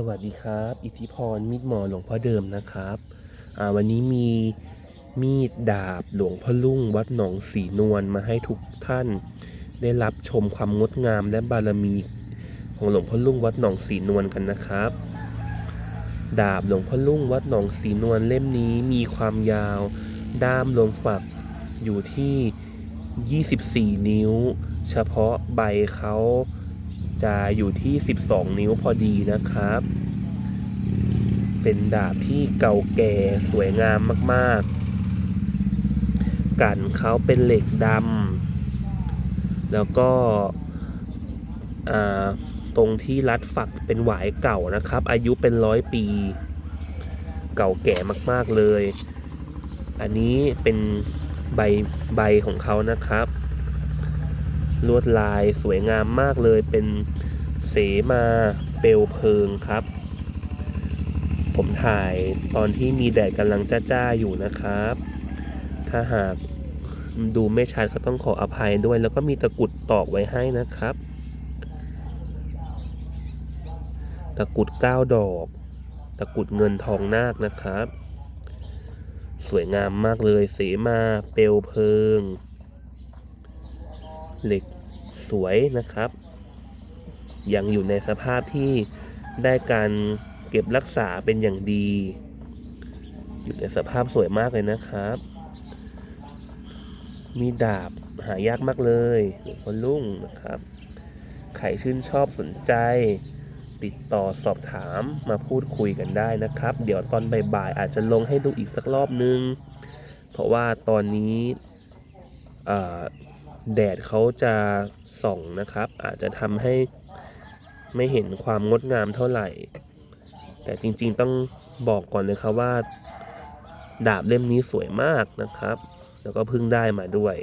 สวัสดีครับ อิทธิพรมีดหมอหลวงพ่อเดิมนะครับวันนี้มีมีดดาบหลวงพ่อลุ่งวัดหนองสีนวลมาให้ทุกท่าน ได้รับชมความงดงามและบารมีของหลวงพ่อลุ่งวัดหนองสีนวลกันนะครับ ดาบหลวงพ่อลุ่งวัดหนองสีนวลเล่มนี้มีความยาว ด้ามรวมฝักอยู่ที่ 24 นิ้ว เฉพาะใบเขา จะอยู่ที่ 12 นิ้วพอดีนะครับ เป็นดาบที่เก่าแก่สวยงามมาก ๆ กันเขาเป็นเหล็กดำแล้วก็ตรงที่รัดฝักเป็นหวายเก่านะครับ อายุเป็นร้อยปี เก่าแก่มาก ๆ เลย อันนี้เป็นใบใบของเขานะครับ ลวดลายสวยงามมากเลยเป็นเสมาเปลวเพลิงครับ ผมถ่ายตอนที่มีแดดกำลังจ้าๆอยู่นะครับ ถ้าหากดูไม่ชัดก็ต้องขออภัยด้วย แล้วก็มีตะกุดตอกไว้ให้นะครับ ตะกุดเก้าดอก ตะกุดเงินทองนาคนะครับ สวยงามมากเลยเสมาเปลวเพลิง เหล็กสวยนะครับ ยังอยู่ในสภาพที่ได้การเก็บรักษาเป็นอย่างดี อยู่ในสภาพสวยมากเลยนะครับ มีดาบหายากมากเลยหลวงพ่อลุ่งนะครับ ใครชื่นชอบสนใจ ติดต่อสอบถามมาพูดคุยกันได้นะครับ เดี๋ยวตอนบ่ายๆอาจจะลงให้ดูอีกสักรอบนึง เพราะว่าตอนนี้ แดดเขาจะส่องนะครับ อาจจะทำให้ไม่เห็นความงดงามเท่าไหร่ แต่จริงๆต้องบอกก่อนเลยครับว่า ดาบเล่มนี้สวยมากนะครับ แล้วก็เพิ่งได้มาด้วย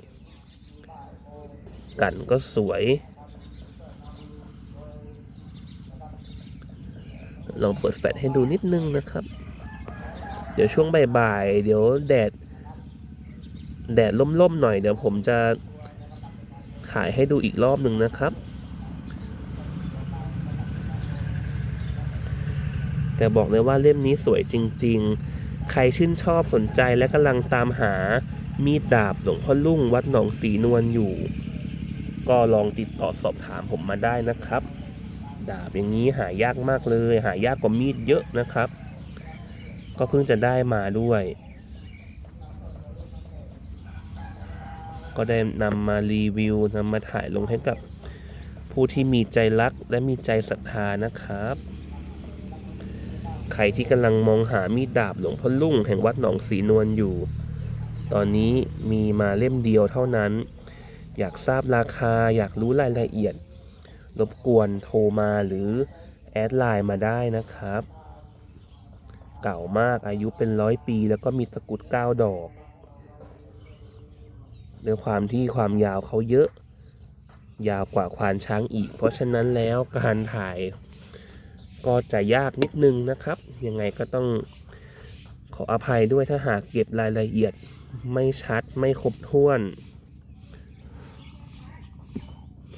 กันก็สวย ลองเปิดแฟลชให้ดูนิดนึงนะครับ เดี๋ยวช่วงบ่ายๆ เดี๋ยวแดด แดดล่มๆหน่อยเดี๋ยวผมจะ ถ่ายให้ดูอีกรอบหนึ่งนะครับ แต่บอกเลยว่าเล่มนี้สวยจริง ๆ ใครชื่นชอบสนใจและกำลังตามหามีดดาบหลวงพ่อลุ่งวัดหนองสีนวลอยู่ ก็ลองติดต่อสอบถามผมมาได้นะครับ ดาบอย่างนี้หายากมากเลย หายากกว่ามีดเยอะนะครับ ก็เพิ่งจะได้มาด้วย ก็ได้นำมารีวิวนำมาถ่ายลงให้กับผู้ที่มีใจรักและมีใจศรัทธานะครับ ใครที่กำลังมองหามีดดาบหลวงพ่อลุ่งแห่งวัดหนองสีนวลอยู่ ตอนนี้มีมาเล่มเดียวเท่านั้น อยากทราบราคาอยากรู้รายละเอียด รบกวนโทรมาหรือแอดไลน์มาได้นะครับ เก่ามากอายุเป็นร้อยปีแล้วก็มีตะกุดเก้าดอก ด้วยความที่ความยาวเขาเยอะ ยาวกว่าควานช้างอีก เพราะฉะนั้นแล้วการถ่ายก็จะยากนิดนึงนะครับ ยังไงก็ต้องขออภัยด้วยถ้าหากเก็บรายละเอียดไม่ชัดไม่ครบถ้วน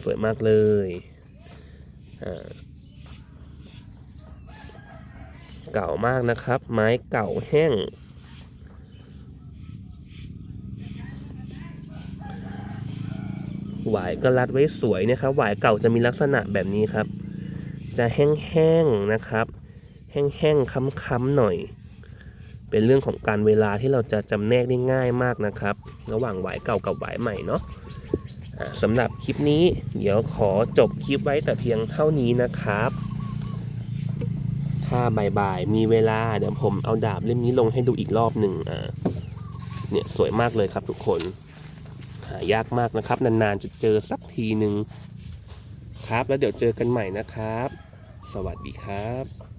สวยมากเลยอ่าเก่ามากนะครับ ไม้เก่าแห้ง หวายก็รัดไว้สวยนะครับหวายเก่าจะมีลักษณะแบบนี้ครับ จะแห้งๆนะครับ แห้งๆค้ำๆหน่อย เป็นเรื่องของการเวลาที่เราจะจำแนกได้ง่ายมากนะครับ ระหว่างหวายเก่ากับหวายใหม่เนาะสำหรับคลิปนี้เดี๋ยวขอจบคลิปไว้แต่เพียงเท่านี้นะครับ ถ้าบ่ายๆมีเวลาเดี๋ยวผมเอาดาบเล่มนี้ลงให้ดูอีกรอบหนึ่งอ่าเนี่ยสวยมากเลยครับทุกคนายากมากนะครับ นานๆจะเจอสักทีหนึ่งครับ แล้วเดี๋ยวเจอกันใหม่นะครับ สวัสดีครับ